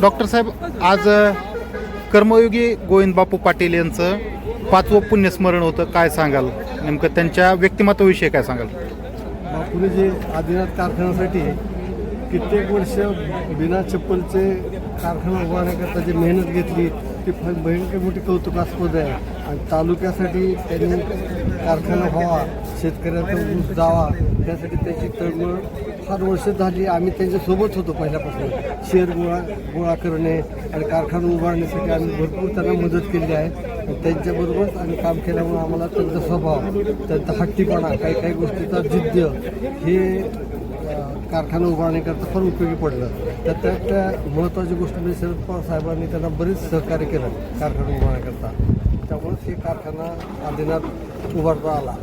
Doctor साहेब आज कर्मयोगी गोविंद बापू पाटील यांचं पाचवं पुण्यस्मरण होतं. काय सांगाल? नेमकं त्यांच्या व्यक्तिमत्वाविषयी काय सांगाल? बापूने जे आदिनाथ कारखान्यासाठी कित्येक वर्ष बिना चप्पलचे कारखाना उभारण्याकरता जी मेहनत घेतली ती फार भयंकर मोठी कौतुकास्पद आहे. आणि तालुक्यासाठी त्यांनी कारखाना व्हावा शेतकऱ्याचा ऊस जावा त्यासाठी त्याची तळमळ फार वर्ष झाली आम्ही त्यांच्यासोबत होतो पहिल्यापासून. शेअर गोळा गोळा करणे आणि कारखाना उभारण्यासाठी आम्ही भरपूर त्यांना मदत केली आहे. त्यांच्याबरोबर त्यांच्याबरोबरच आम्ही काम केल्यामुळे आम्हाला त्यांचा स्वभाव त्यांचा हट्टीपणा काही काही गोष्टीचा जिद्द हे कारखाना उभारण्याकरता फार उपयोगी पडलं. तर त्यात महत्त्वाची गोष्ट म्हणजे शरद पवार साहेबांनी त्यांना बरेच सहकार्य केलं कारखाना उभारण्याकरता त्यामुळेच हे कारखाना आदिनाथ उभारता आला.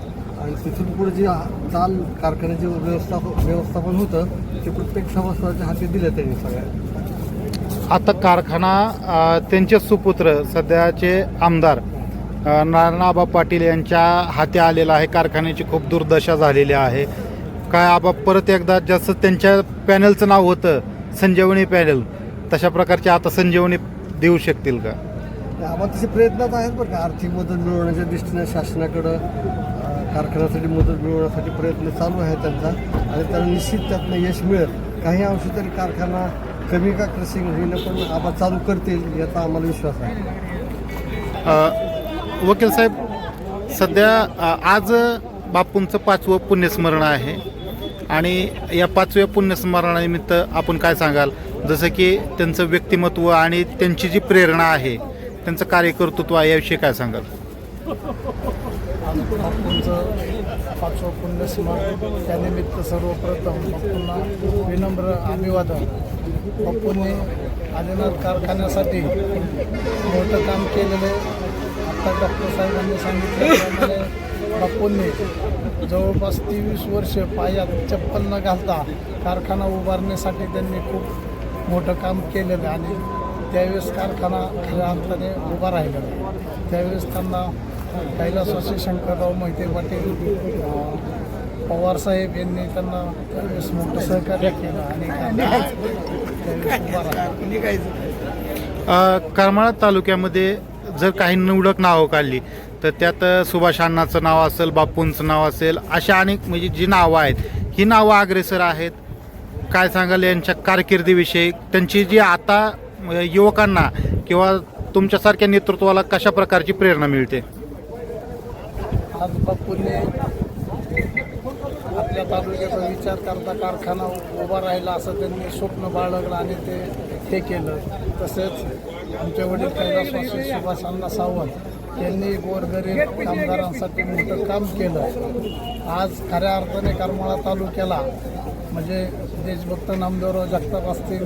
आणि तिथून पुढे जे चाल कारखान्याचे व्यवस्थापन व्यवस्थापन होतं ते प्रत्येक सभासदाच्या हाती दिलं त्यांनी सगळ्या आता कारखाना त्यांचे सुपुत्र सध्याचे आमदार अ, नारायणआबा पाटील यांच्या हाती आलेला आहे. कारखान्याची खूप दुर्दशा झालेली आहे. काय आबा परत एकदा जसं त्यांच्या पॅनलचं नाव होतं संजीवनी पॅनल तशा प्रकारचे आता संजीवनी देऊ शकतील का? आम्हाला तसे प्रयत्नात आहेत बरं का. आर्थिक मदत मिळवण्याच्या दृष्टीने शासनाकडं कारखान्यासाठी मदत मिळवण्यासाठी प्रयत्न चालू आहे त्यांचा आणि त्यांना निश्चित त्यातनं यश मिळेल. काही अंश तरी कारखाना कमी का क्रसिंग होईल पण आबा चालू करतील याचा आम्हाला विश्वास आहे. वकील साहेब सध्या आज बापूंचं पाचवं पुण्यस्मरण आहे आणि या पाचव्या पुण्यस्मरणानिमित्त आपण काय सांगाल? जसं की त्यांचं व्यक्तिमत्व आणि त्यांची जी प्रेरणा आहे त्यांचं कार्यकर्तृत्व आहे याविषयी काय सांगाल? आज बापूंचं पाचवं पुण्यस्मरण त्यानिमित्त सर्वप्रथम बापूंना विनम्र अभिवादन. बापूंनी आदिनाथ कारखान्यासाठी मोठं काम केलेलं आहे. आत्ता डॉक्टर साहेबांनी सांगितले बापूंनी जवळपास तेवीस वर्ष पायात चप्पल न घालता कारखाना उभारण्यासाठी त्यांनी खूप मोठं काम केलेलं आणि त्यावेळेस कारखाना खऱ्या अर्थाने उभा राहिलेला त्यावेळेस त्यांना कैलासवासी शंकरराव मोहिते पाटील पवारसाहेब यांनी त्यांना त्यावेळेस मोठं सहकार्य केलं आणि करमाळा तालुक्यामध्ये जर काही निवडक नावं काढली तर त्यात सुभाष अण्णाचं नाव असेल बापूंचं नाव असेल अशा अनेक म्हणजे जी नावं आहेत ही नावं अग्रेसर आहेत. काय सांगाल यांच्या कारकिर्दीविषयी? त्यांची जी आता युवकांना किंवा तुमच्यासारख्या नेतृत्वाला कशा प्रकारची प्रेरणा मिळते? आज बापूंनी आपल्या तालुक्याचा विचार करता कारखाना उभा राहिला असं त्यांनी स्वप्न बाळगलं आणि ते हे केलं. तसेच आमचे वडील कैलासवासी सुभाष अण्णा सावंत यांनी गोरगरीब कामगारांसाठी मोठं काम केलं. आज खऱ्या अर्थाने करमाळा तालुक्याला म्हणजे देशभक्त नामदेवराव जगताप असतील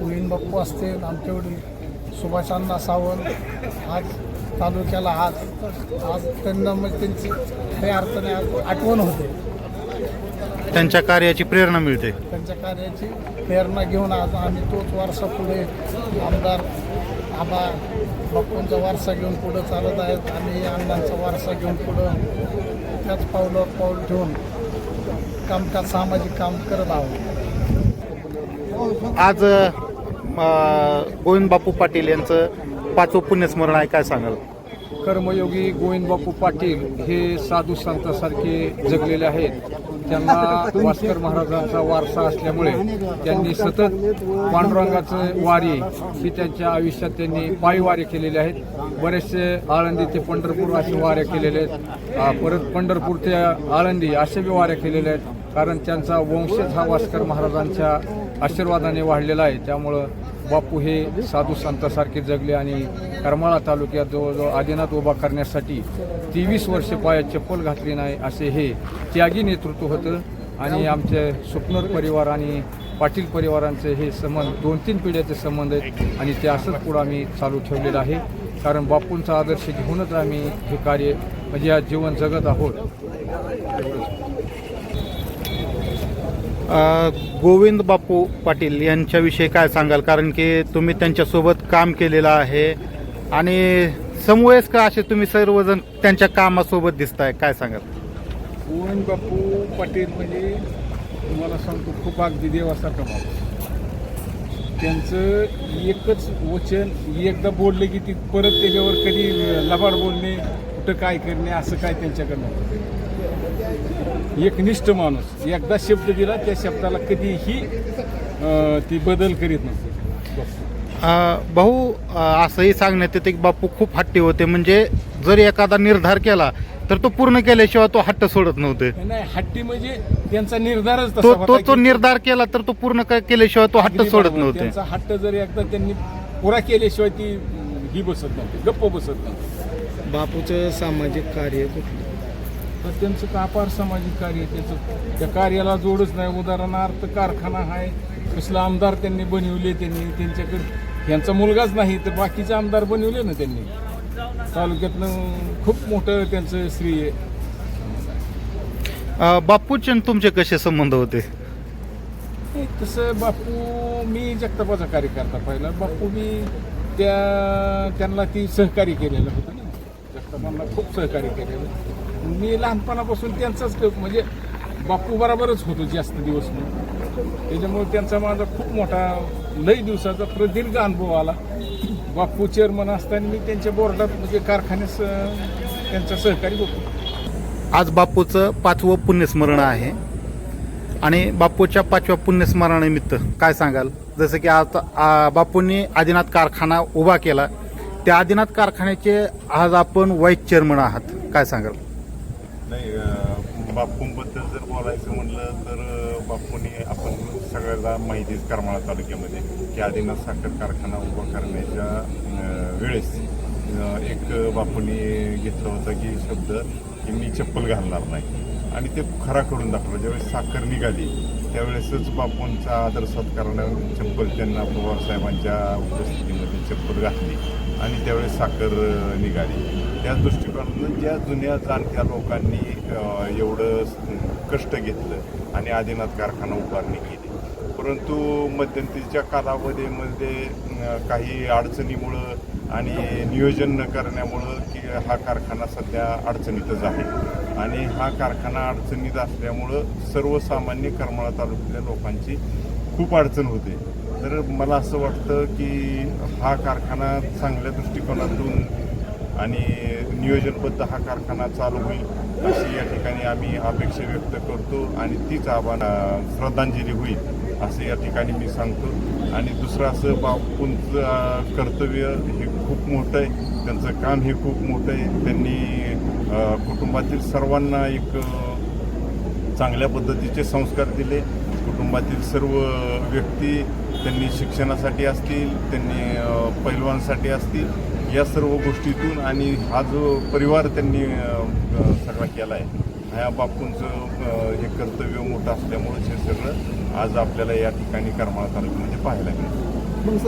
गोविंद बाप्पू असतील आमचे वडील सुभाष अण्णा सावंत आज तालुक्याला आज आज त्यांना म्हणजे त्यांची खऱ्या अर्थाने आज आठवण होते. त्यांच्या कार्याची प्रेरणा मिळते. त्यांच्या कार्याची प्रेरणा घेऊन आज आम्ही तोच वारसा पुढे आमदार आबा बाप्पूंचा वारसा घेऊन पुढं चालत आहेत. आणि अण्णांचा वारसा घेऊन पुढं त्याच पावलावर पाऊल ठेवून कामकाज सामाजिक काम करत आहोत. आज गोविंद बापू पाटील यांचं पाचवं पुण्यस्मरण आहे काय सांगाल? कर्मयोगी गोविंदबापू पाटील हे साधू संतासारखे जगलेले आहेत. त्यांना भास्कर महाराजांचा वारसा असल्यामुळे त्यांनी सतत पांडुरंगाचं वारी ही त्यांच्या आयुष्यात त्यांनी पायी वारे केलेले आहेत. बरेचसे आळंदी ते पंढरपूर असे वाऱ्या केलेले आहेत. परत पंढरपूर ते आळंदी असे बी वाऱ्या केलेल्या आहेत. कारण त्यांचा वंशज हा भास्कर महाराजांच्या आशीर्वादाने वाढलेला आहे. त्यामुळं बापू हे साधू संतासारखे जगले आणि करमाळा तालुक्यात जवळजवळ आदिनाथ उभा करण्यासाठी तेवीस वर्ष पायात चप्पल घातली नाही असे हे त्यागी नेतृत्व होतं. आणि आमचे स्वप्नर परिवार आणि पाटील परिवारांचे हे संबंध दोन तीन पिढ्याचे संबंध आहेत. आणि ते असंच पुढं आम्ही चालू ठेवलेलं आहे. कारण बापूंचा आदर्श घेऊनच आम्ही हे कार्य म्हणजे आज जीवन जगत आहोत. गोविंद बापू पाटील यांच्याविषयी काय सांगाल? कारण की तुम्ही त्यांच्यासोबत काम केलेलं आहे आणि समवयस्क असे तुम्ही सर्वजण त्यांच्या कामासोबत दिसताय. काय सांगाल? गोविंद बापू पाटील म्हणजे तुम्हाला सांगतो खूप अगदी देवासारखा माणूस. त्यांचं एकच वचन एकदा बोलले की ती परत त्याच्यावर कधी लबाड बोलणे कुठं काय करणे असं काय त्यांच्याकडनं एक निष्ठ माणूस. एकदा शब्द दिला त्या शब्दाला कधीही ती बदल करीत नसते. अ, भाऊ असंही सांगण्यात येते की बापू खूप हट्टी होते. म्हणजे जर एखादा निर्धार केला तर तो पूर्ण केल्याशिवाय तो हट्ट सोडत नव्हते. नाही हट्टी म्हणजे त्यांचा निर्धारच तसा तो होता तो तो निर्धार केला तर तो पूर्ण केल्याशिवाय तो हट्ट सोडत. नव्हते. त्यांचा हट्ट जर एकदा त्यांनी पुरा केल्याशिवाय ती ही बसत नव्हती गप्प बसत नव्हती. बापूचं सामाजिक कार्य कुठलं? तर त्यांचं अपार सामाजिक कार्य आहे त्याचं? त्या कार्याला जोडच नाही. उदाहरणार्थ कारखाना आहे. कसला आमदार त्यांनी बनवले त्यांनी. त्यांच्याकडे यांचा मुलगाच नाही तर बाकीचे आमदार बनवले ना त्यांनी. तालुक्यातनं खूप मोठं त्यांचं श्री आहे. बापूचे तुमचे कसे संबंध होते? तसं बापू मी जगतापाचा कार्यकर्ता पाहिला. बापू मी त्या त्यांना ती सहकार्य केलेलं होतं ना. जगतापांना खूप सहकार्य केलेलं मी लहानपणापासून त्यांचाच म्हणजे बापू बरोबरच होतो जास्त दिवस मी त्याच्यामुळे त्यांचा माझा खूप मोठा लई दिवसाचा प्रदीर्घ अनुभव आला. बापू चेअरमन असताना मी त्यांच्या बोर्डात म्हणजे कारखान्यास त्यांचा सहकारी होतो. आज बापूचं पाचवं पुण्यस्मरण आहे. आणि बापूच्या पाचव्या पुण्यस्मरणानिमित्त काय सांगाल? जसं की आता बापूंनी आदिनाथ कारखाना उभा केला. त्या आदिनाथ कारखान्याचे आज आपण वाईस चेअरमन आहात. काय सांगाल? नाही बापूंबद्दल जर बोलायचं म्हणलं तर बापूने आपण सगळ्याला माहितीच करमाळा तालुक्यामध्ये की आदिनाथ साखर कारखाना उभा करण्याच्या वेळेस एक बापूने घेतला होता की शब्द की मी चप्पल घालणार नाही. आणि ते खरा करून दाखवलं. ज्यावेळेस साखर निघाली त्यावेळेसच बापूंचा आदर सत्कारानं चप्पल त्यांना पवारसाहेबांच्या उपस्थितीमध्ये चप्पल घातली आणि त्यावेळेस साखर निघाली. त्या दृष्टिकोनातून ज्या जुन्या जाणत्या लोकांनी एवढं कष्ट घेतलं आणि आदिनाथ कारखाना उभारणी केली परंतु मध्यंतरीच्या कालावधीमध्ये काही अडचणीमुळं आणि नियोजन न करण्यामुळं की हा कारखाना सध्या अडचणीतच आहे. आणि हा कारखाना अडचणीत असल्यामुळं सर्वसामान्य करमाळा तालुक्यातल्या लोकांची खूप अडचण होते. तर मला असं वाटतं की हा कारखाना चांगल्या दृष्टिकोनातून आणि नियोजनबद्ध हा कारखाना चालू होईल अशी या ठिकाणी आम्ही अपेक्षा व्यक्त करतो आणि तीच आव्हान श्रद्धांजली होईल. असं या ठिकाणी मी सांगतो. आणि दुसरं असं बापूंचं कर्तव्य हे खूप मोठं आहे. त्यांचं काम हे खूप मोठं आहे. त्यांनी कुटुंबातील सर्वांना एक चांगल्या पद्धतीचे संस्कार दिले. कुटुंबातील सर्व व्यक्ती त्यांनी शिक्षणासाठी असतील त्यांनी पैलवानसाठी असतील या सर्व गोष्टीतून आणि हा जो परिवार त्यांनी सगळा केला आहे. ह्या बापूंचं हे कर्तव्य मोठं असल्यामुळे हे सगळं आज आपल्याला या ठिकाणी करमाळा तालुक्यामध्ये पाहायला मिळतं.